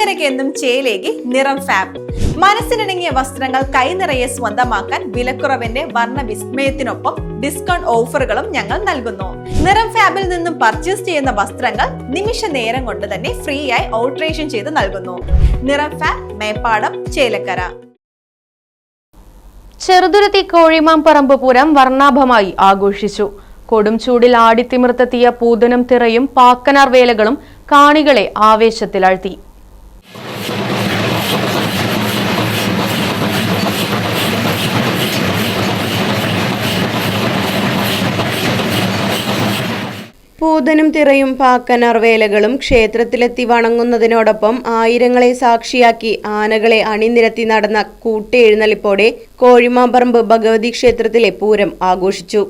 ചേലക്കരയ്ക്ക് ചേലേക്ക് ചേലേകി നിറം ഫാബ് മനസ്സിനിണങ്ങിയ വസ്ത്രങ്ങൾ കൈനിറയെ സ്വന്തമാക്കാൻ വിലക്കുറവിന്റെ വർണ വിസ്മയത്തിനൊപ്പം ഡിസ്കൗണ്ട് ഓഫറുകളും ഞങ്ങൾ നൽകുന്നു. നിറം ഫാബിൽ നിന്നും പർച്ചേസ് ചെയ്യുന്ന വസ്ത്രങ്ങൾ നിമിഷ നേരം കൊണ്ട് തന്നെ ഫ്രീ ആയി ഓൾട്രേഷൻ ചെയ്ത് നൽകുന്നു. നിറം ഫാബ് മേപ്പാടം ചേലക്കര. ചെറുതുരുത്തി കോഴിമാമ്പറമ്പ് പൂരം വർണാഭമായി ആഘോഷിച്ചു. കൊടും ചൂടിൽ ആടിത്തിമിർത്തെത്തിയ പൂതനും തിറയും പാക്കനാർ വേലകളും കാണികളെ ആവേശത്തിലാഴ്ത്തി. പൂതനും തിറയും പാക്കനാർ വേലകളും ക്ഷേത്രത്തിലെത്തി വണങ്ങുന്നതിനോടൊപ്പം ആയിരങ്ങളെ സാക്ഷിയാക്കി ആനകളെ അണിനിരത്തി നടന്ന കൂട്ടെഴുന്നള്ളിപ്പോടെ കോഴിമാമ്പറമ്പ് ഭഗവതി ക്ഷേത്രത്തിലെ പൂരം ആഘോഷിച്ചു.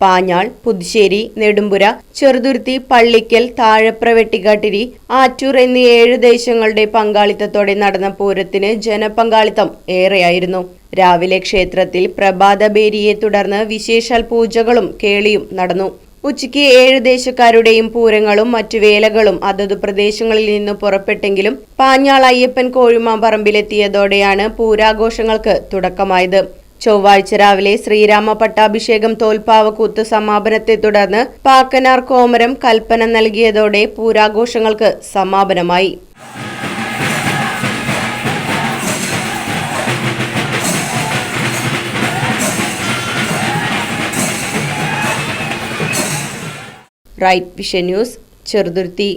പാഞ്ഞാൾ പുതുശ്ശേരി നെടുമ്പുര ചെറുതുരുത്തി പള്ളിക്കൽ താഴപ്ര വെട്ടിക്കാട്ടിരി ആറ്റൂർ എന്നീ ഏഴ് ദേശങ്ങളുടെ പങ്കാളിത്തത്തോടെ നടന്ന പൂരത്തിന് ജനപങ്കാളിത്തം ഏറെയായിരുന്നു. രാവിലെ ക്ഷേത്രത്തിൽ പ്രഭാതബേരിയെ തുടർന്ന് വിശേഷാൽ പൂജകളും കേളിയും നടന്നു. ഉച്ചയ്ക്ക് ഏഴ് ദേശക്കാരുടെയും പൂരങ്ങളും മറ്റു വേലകളും അതത് പ്രദേശങ്ങളിൽ നിന്ന് പുറപ്പെട്ടെങ്കിലും പാഞ്ഞാൾ അയ്യപ്പൻ കോഴിമാമ്പറമ്പിലെത്തിയതോടെയാണ് പൂരാഘോഷങ്ങൾക്ക് തുടക്കമായത്. ചൊവ്വാഴ്ച രാവിലെ ശ്രീരാമ പട്ടാഭിഷേകം തോൽപ്പാവക്കൂത്ത് സമാപനത്തെ തുടർന്ന് പാക്കനാർ കോമരം കൽപ്പന നൽകിയതോടെ പൂരാഘോഷങ്ങൾക്ക് സമാപനമായി. Right vision news Cheruthuruthy.